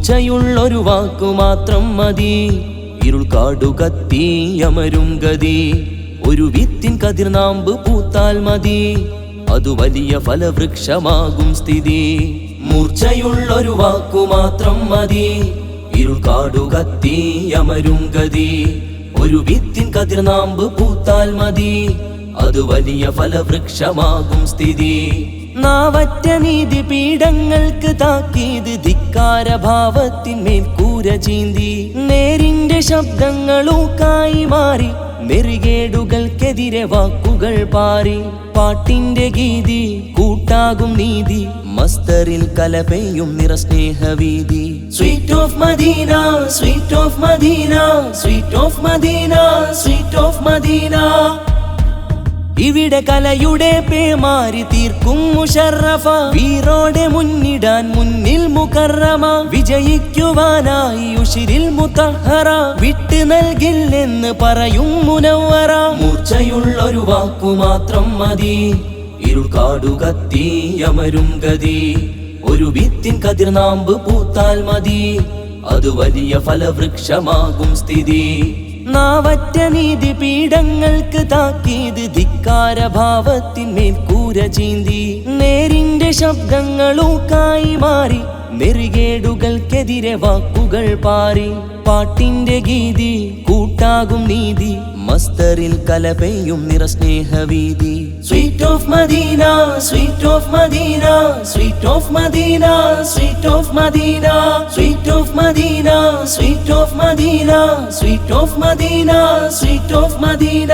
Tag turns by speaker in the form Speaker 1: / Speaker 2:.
Speaker 1: മൂർച്ചയുള്ളൊരു വാക്കു മാത്രം മതി. ഇരുൾ കാടു കത്തി അമരും ഗതി. ഒരു വിത്തിൻ കതിർനാമ്പ് പൂത്താൽ മതി. അതു വലിയ ഫലവൃക്ഷമാകും സ്ഥിതി. മൂർച്ചയുള്ളൊരു വാക്കു മാത്രം മതി. ഇരുൾ കാടു കത്തി അമരും ഗതി. ഒരു വിത്തിൻ കതിർനാമ്പ് പൂത്താൽ മതി. അത് വലിയ ഫലവൃക്ഷമാകും സ്ഥിതി. നാവറ്റ നീതി പീഠങ്ങൾക്ക് താക്കീത് ധിക്കാര ഭാവത്തിന്മേൽ കൂര ചീന്തി. നേരിന്റെ ശബ്ദങ്ങളൂക്കായി മാറി നെറികേടുകൾക്കെതിരെ വാക്കുകൾ പാറി. പാട്ടിന്റെ ഗീതി കൂട്ടാകും നീതി മസ്തറിൽ കലപെയ്യും നിറസ്നേഹവീതി. Sweet of Medina sweet of Medina sweet of Medina sweet of Medina ഇവിടെ കലയുടെ പേമാരി തീർക്കും മുഷറഫ. വീറോടെ മുന്നിടാൻ മുന്നിൽ മുക്കറമ വിജയിക്കുവാനായി ഉഷിരിൽ മുത്തഹറ വിട്ട് നൽകില്ലെന്ന് പറയും മുനവറ മൂർച്ചയുള്ളൊരു വാക്കു മാത്രം മതി. ഇരുൾ കാടു കത്തി അമരും ഗതി. ഒരു വിത്തിൻ കതിർനാമ്പ് പൂത്താൽ മതി. അത് വലിയ ഫലവൃക്ഷമാകും സ്ഥിതി. നാവറ്റ നീതി പീഠങ്ങൾക്ക് താക്കീത് ധിക്കാര ഭാവത്തിന്മേൽ കൂര ചീന്തി. നേരിന്റെ ശബ്ദങ്ങളൂക്കായി മാറി നെറികേടുകൾക്കെതിരെ വാക്കുകൾ പാറി. പാട്ടിന്റെ ഗീതി കൂട്ടാകും നീതി. മസ്തറിൽ കലപെയ്യും നിറസ്നേഹവീതി sweet of Medina sweet of Medina sweet of Medina sweet of Medina sweet of Medina sweet of Medina sweet of Medina sweet of Medina